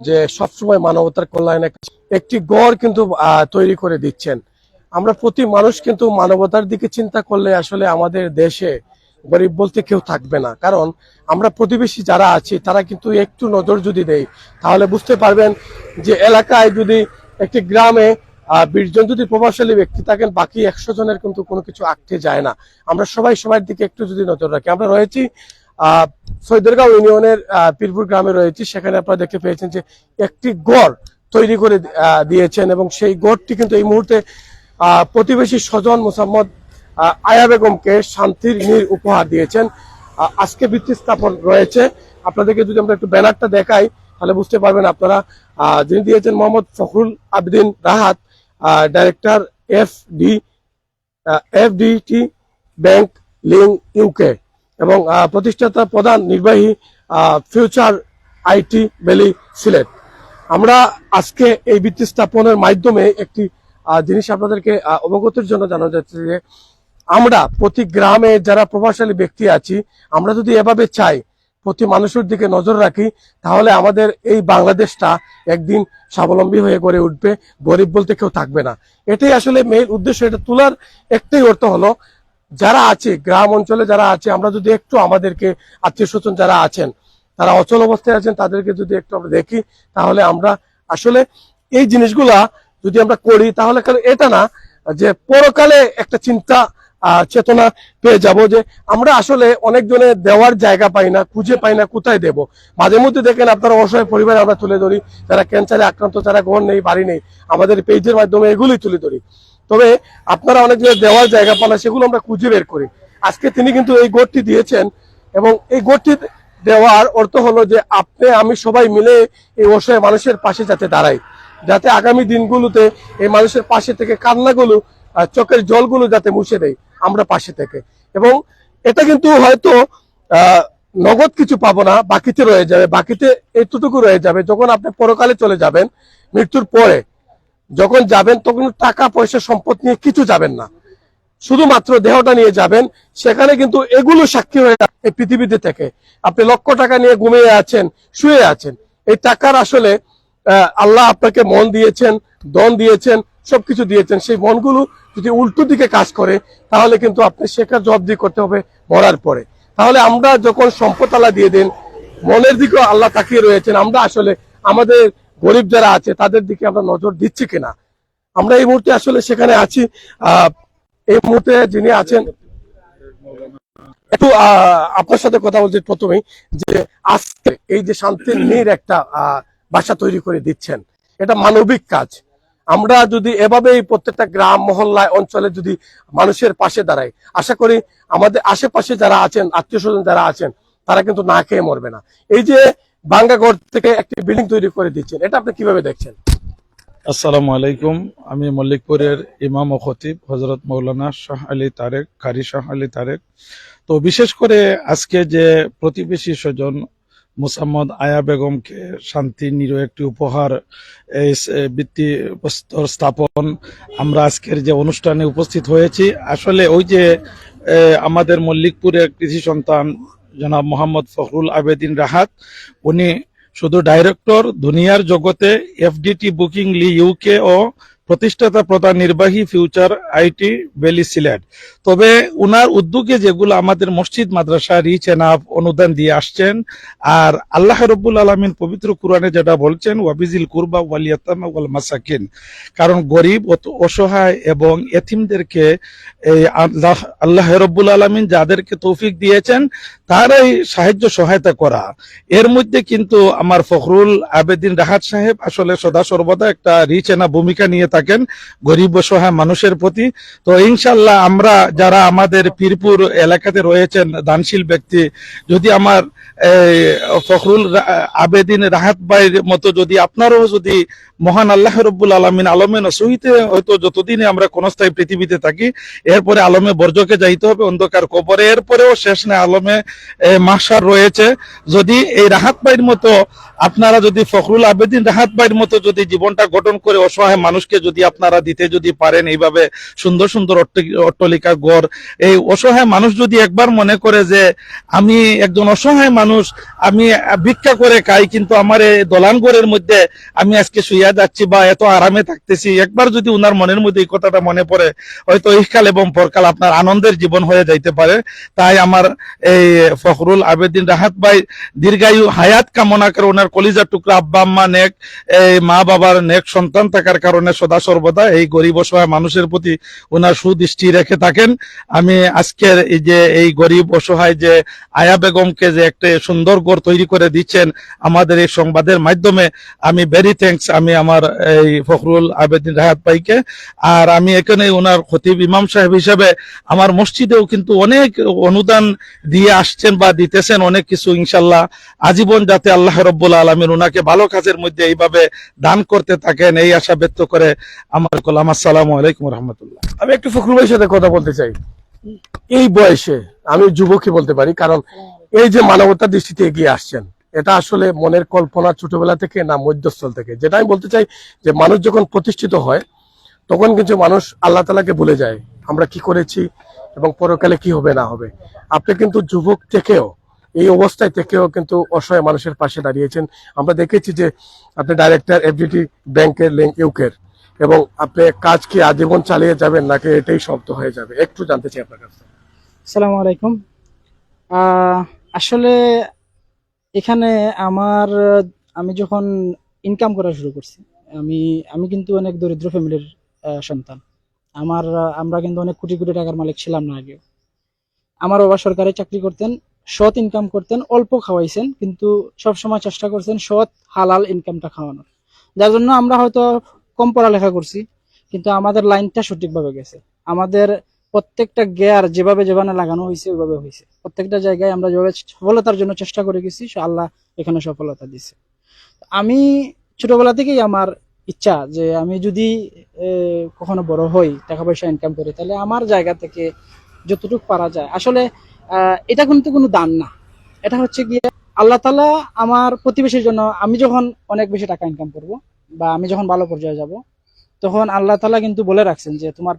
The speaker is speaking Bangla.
যে সবসময় মানবতার কল্যাণে একটি গড় কিন্তু তৈরি করে দিচ্ছেন। আমরা প্রতি মানুষ কিন্তু মানবতার দিকে চিন্তা করলে আসলে আমাদের দেশে গরিব বলতে কেউ থাকবে না। কারণ আমরা প্রতিবেশী যারা আছি, তারা কিন্তু একটু নজর যদি দেই, তাহলে বুঝতে পারবেন যে এলাকায় যদি একটি গ্রামে বিশ জন যদি প্রভাবশালী ব্যক্তি থাকেন, বাকি একশো জনের কিন্তু কোনো কিছু আটকে যায় না। আমরা সবাই সবার দিকে একটু যদি নজর রাখি। আমরা রয়েছি সৈদরগাঁও ইউনিয়নের পীরপুর গ্রামে রয়েছি। সেখানে আপনারা দেখতে পেয়েছেন যে একটি গড় তৈরি করে দিয়েছেন এবং সেই গড়টি কিন্তু এই মুহূর্তে প্রতিবেশী স্বজন মোসাম্মদ আয়া বেগমকে শান্তির নীর উপহার দিয়েছেন। আজকে ভিত্তি স্থাপন রয়েছে। আপনাদেরকে যদি আমরা একটু ব্যানারটা দেখাই, তাহলে বুঝতে পারবেন আপনারা যিনি দিয়েছেন Mohammad Fakhrul Abdin Rahat director F D F D T bank link UK. এবং প্রতিষ্ঠাতা প্রধান নির্বাহী ফিউচার আইটি ভ্যালি সিলেট। আমরা আজকে এই ভিত্তি স্থাপনের মাধ্যমে একটি জিনিস আপনাদেরকে অবগতির জন্য জানা যাচ্ছে যে আমরা প্রতি গ্রামে যারা প্রভাবশালী ব্যক্তি আছি, আমরা যদি এভাবে চাই, প্রতি মানুষের দিকে নজর রাখি, তাহলে আমাদের এই বাংলাদেশটা একদিন স্বাবলম্বী হয়ে গড়ে উঠবে। গরিব বলতে কেউ থাকবে না। এটাই আসলে মেইন উদ্দেশ্য, এটা তোলার একটাই অর্থ হলো যারা আছে, গ্রাম অঞ্চলে যারা আছে, আমরা যদি একটু আমাদেরকে আত্মীয় স্বজন যারা আছেন, তারা অচল অবস্থায় আছেন, তাদেরকে যদি একটু আমরা দেখি, তাহলে আমরা আসলে এই জিনিসগুলা যদি আমরা করি, তাহলে এটা না, যে পরকালে একটা চিন্তা চেতনা পেয়ে যাব যে আমরা আসলে অনেকজনে দেওয়ার জায়গা পাই না, খুঁজে পাই না, কোথায় দেব? মাঝে মধ্যে দেখেন আপনারা অসহায় পরিবার আমরা তুলে ধরি, যারা ক্যান্সারে আক্রান্ত, যারা ঘর নেই, বাড়ি নেই, আমাদের পেজের মাধ্যমে এগুলি তুলে ধরি। তবে আপনারা অনেক দেওয়ার জায়গা পান সেগুলো আমরা খুঁজে বের করি। আজকে তিনি কিন্তু এই গোটটি দিয়েছেন এবং এই গোটটি দেওয়ার অর্থ হলো যে আপনি, আমি সবাই মিলে এই অসহায় মানুষের পাশে যাতে দাঁড়াই, যাতে আগামী দিনগুলোতে এই মানুষের পাশে থেকে কান্নাগুলো চোখের জলগুলো যাতে মুছে দেয়, আমরা পাশে থেকে। এবং এটা কিন্তু হয়তো নগদ কিছু পাবো না, বাকিতে রয়ে যাবে, বাকিতে এতটুকু রয়ে যাবে, যখন আপনি পরকালে চলে যাবেন, মৃত্যুর পরে। যখন যাবেন, তখন টাকা, পয়সা, সম্পদ নিয়ে কিছু যাবেন না। শুধুমাত্র দেহটা নিয়ে যাবেন, সেখানে কিন্তু এগুলো সাক্ষী হয়ে এই পৃথিবীতে থেকে। আপনি লক্ষ টাকা নিয়ে ঘুমিয়ে আছেন, শুয়ে আছেন। এই টাকার আসলে আল্লাহ আপনাকে মন দিয়েছেন দন দিয়েছেন, সবকিছু দিয়েছেন। সেই মনগুলো যদি উল্টো দিকে কাজ করে, তাহলে কিন্তু আপনি শেখার জবাবদি করতে হবে মরার পরে। তাহলে আমরা যখন সম্পদ আল্লাহ দিয়ে দেন, মনের দিকেও আল্লাহ তাকিয়ে রয়েছেন। আমরা আসলে আমাদের গরিব যারা আছে, তাদের দিকে আমরা নজর দিচ্ছি কিনা? আমরা এই মুহূর্তে আসলে সেখানে আছি। এই মুহূর্তে যিনি আছেন, একটু আপনার সাথে কথা বলছি প্রথমেই, যে আজকে এই যে শান্তির নীর একটা বাসা তৈরি করে দিচ্ছেন, এটা মানবিক কাজ। আমরা যদি এভাবেই প্রত্যেকটা গ্রাম, মহল্লায়, অঞ্চলে যদি মানুষের পাশে দাঁড়াই, আশা করি আমাদের আশেপাশে যারা আছেন, আত্মীয় স্বজন যারা আছেন, তারা কিন্তু না খেয়ে মরবে না। এই যে বাঙ্গাগড় থেকে একটি বিল্ডিং তৈরি করে দিচ্ছেন। এটা আপনি কীভাবে দেখছেন? আসসালামু আলাইকুম। আমি মল্লিকপুরের ইমাম ও খতিব হজরত মৌলানা শাহ আলী তারেক, কারি শাহ আলী তারেক। তো বিশেষ করে আজকে যে প্রতিবেশী স্বজন মুসাম্মদ আয়া বেগমকে শান্তি নির একটি উপহার ভিত্তি প্রস্তর স্থাপন আমরা আজকের যে অনুষ্ঠানে উপস্থিত হয়েছি। আসলে ওই যে আমাদের মল্লিকপুরের কৃষি সন্তান জনাব মোহাম্মদ ফখরুল আবেদিন রাহাত। উনি শুধু ডাইরেক্টর দুনিয়ার জগতে এফডিটি বুকিং লি ইউকে ও প্রতিষ্ঠাতা প্রধান নির্বাহী ফিউচার আইটি ভ্যালি সিলেট। তবে উনার উদ্যোগে যেগুলো আমাদের মসজিদ, মাদ্রাসা, রিচ এনাফ অনুদান দিয়ে আসছেন, আর আল্লাহ রব্বুল আলমিন পবিত্র কোরআনে যেটা বলছেন, ওয়াবিজিল কুরবা ওয়ালিয়াতামা ওয়াল মাসাকিন। কারণ গরিব অসহায় এবং এতিমদেরকে এই আল্লাহ আল্লাহ রব্বুল আলমিন যাদেরকে তৌফিক দিয়েছেন, তারাই সাহায্য, সহায়তা করা। এর মধ্যে কিন্তু আমার ফখরুল আবেদিন রাহাত সাহেব আসলে সদা সর্বদা একটা রিচ এনা ভূমিকা নিয়ে থাকেন, গরিব অসহায় মানুষের প্রতি। তো ইনশাল্লাহ আমরা যারা আমাদের পীরপুর এলাকাতে রয়েছেন দানশীল ব্যক্তি, যদি আমার ফখরুল আবেদিন রাহাত ভাইয়ের মতো যদি আপনারও যদি মহান আল্লাহ রব্বুল আলমিন আলমে নসহিতে হয়তো যতদিনে আমরা ক্ষণস্থায়ী পৃথিবীতে থাকি, এরপরে আলমে বর্জকে যাইতে হবে, অন্ধকার কবরে। এরপরেও শেষ নেই আলমে মাসার রয়েছে। যদি এই রাহাত ভাইয়ের মতো আপনারা যদি ফখরুল আবেদিন রাহাত ভাইয়ের মতো যদি জীবনটা গঠন করে অসহায় মানুষকে যদি আপনারা দিতে যদি পারেন, এইভাবে সুন্দর সুন্দর অট্ট- অট্টালিকা গড় এই অসহায় মানুষ যদি একবার মনে করে যে আমি একজন অসহায় মানুষ, আমি ভিক্ষা করে খাই, কিন্তু আমার এই দলানগড়ের মধ্যে আমি আজকে শুইয়া যাচ্ছি বা এত আরামে থাকতেছি, একবার যদি উনার মনের মধ্যে এই কথাটা মনে পড়ে, হয়তো ইহকাল এবং পরকাল আপনার আনন্দের জীবন হয়ে যাইতে পারে। তাই আমার এই ফখরুল আবেদিন রাহাত ভাই দীর্ঘায়ু হায়াত কামনা করে ওনার কলিজার টুকরা আব্বা, আম্মা, নেক, এই মা বাবার নেক সন্তান থাকার কারণে সদা সর্বদা এই গরিব অসহায় মানুষের প্রতি ওনার সুদৃষ্টি রেখে থাকেন। আমি আজকের এই যে এই গরিব অসহায় যে আয়া বেগমকে যে একটা সুন্দর ঘর তৈরি করে দিচ্ছেন আমাদের এই সংবাদের মাধ্যমে, আমি ভেরি থ্যাঙ্কস আমি আমার এই ফখরুল আবেদিন রাহাত ভাইকে। আর আমি এখানে ওনার খতিব ইমাম সাহেব হিসেবে আমার মসজিদেও কিন্তু অনেক অনুদান দিয়ে আসছেন বা দিতেছেন, অনেক কিছু ইনশাল্লাহ আজীবন যাতে আল্লাহ রব্বুল আলমীর ওনাকে ভালো কাজের মধ্যে এইভাবে দান করতে থাকেন, এই আশা ব্যক্ত করে আমার কলাম আসসালামু আলাইকুম রহমতুল্লাহ। আমি একটু ফখরুল ভাইয়ের সাথে কথা বলতে চাই। এই বয়সে, আমি যুবকই বলতে পারি, কারণ এই যে মানবতার দৃষ্টিতে এগিয়ে আসছেন, এটা আসলে মনের কল্পনা ছোটবেলা থেকে না মধ্যস্থল থেকে। যেটা আমি বলতে চাই যে মানুষ যখন প্রতিষ্ঠিত হয়, তখন কিন্তু মানুষ আল্লাহ তালাকে ভুলে যায়, আমরা কি করেছি এবং পরকালে কি হবে না হবে। আপনি কিন্তু যুবক থেকেও এই অবস্থায় থেকেও কিন্তু অসহায় মানুষের পাশে দাঁড়িয়েছেন। আমরা দেখেছি যে আপনি ডাইরেক্টর এফডিটি ব্যাংকের লিঙ্ক ইউকের এবং আপনি কাজ কি আজীবন চালিয়ে যাবেন নাকি এটাই শব্দ হয়ে যাবে? একটু জানতে চাই আপনার কাছে আসসালামু আলাইকুম। আসলে এখানে আমার, আমি যখন ইনকাম করা শুরু করছি, আমি আমি কিন্তু অনেক দরিদ্র ফ্যামিলির সন্তান। আমার, আমরা কিন্তু অনেক কোটি কোটি টাকার মালিক ছিলাম না আগে আমার বাবা সরকারি চাকরি করতেন সৎ ইনকাম করতেন, অল্প খাওয়াইছেন, কিন্তু সব সময় চেষ্টা করছেন সৎ, হালাল ইনকামটা খাওয়ানোর। যার জন্য আমরা হয়তো কম পড়ালেখা করছি, কিন্তু আমাদের লাইনটা সঠিকভাবে গেছে। আমাদের প্রত্যেকটা গেয়ার যেভাবে যেভাবে লাগানো হয়েছে ওইভাবে হয়েছে প্রত্যেকটা জায়গায় আমরা যেভাবে সফলতার জন্য চেষ্টা করে গেছি আল্লাহ এখানে সফলতা দিছে। আমি ছোটবেলা থেকেই আমার ইচ্ছা যে আমি যদি কখনো বড় হই, টাকা পয়সা ইনকাম করি, তাহলে আমার জায়গা থেকে যতটুকু পারা যায়। আসলে এটা কিন্তু কোনো দান না। এটা হচ্ছে গিয়ে আল্লাহ তালা আমার প্রতিবেশীর জন্য আমি যখন অনেক বেশি টাকা ইনকাম করব বা আমি যখন ভালো পর্যায়ে যাব, তখন আল্লাহ তালা কিন্তু বলে রাখছেন যে তোমার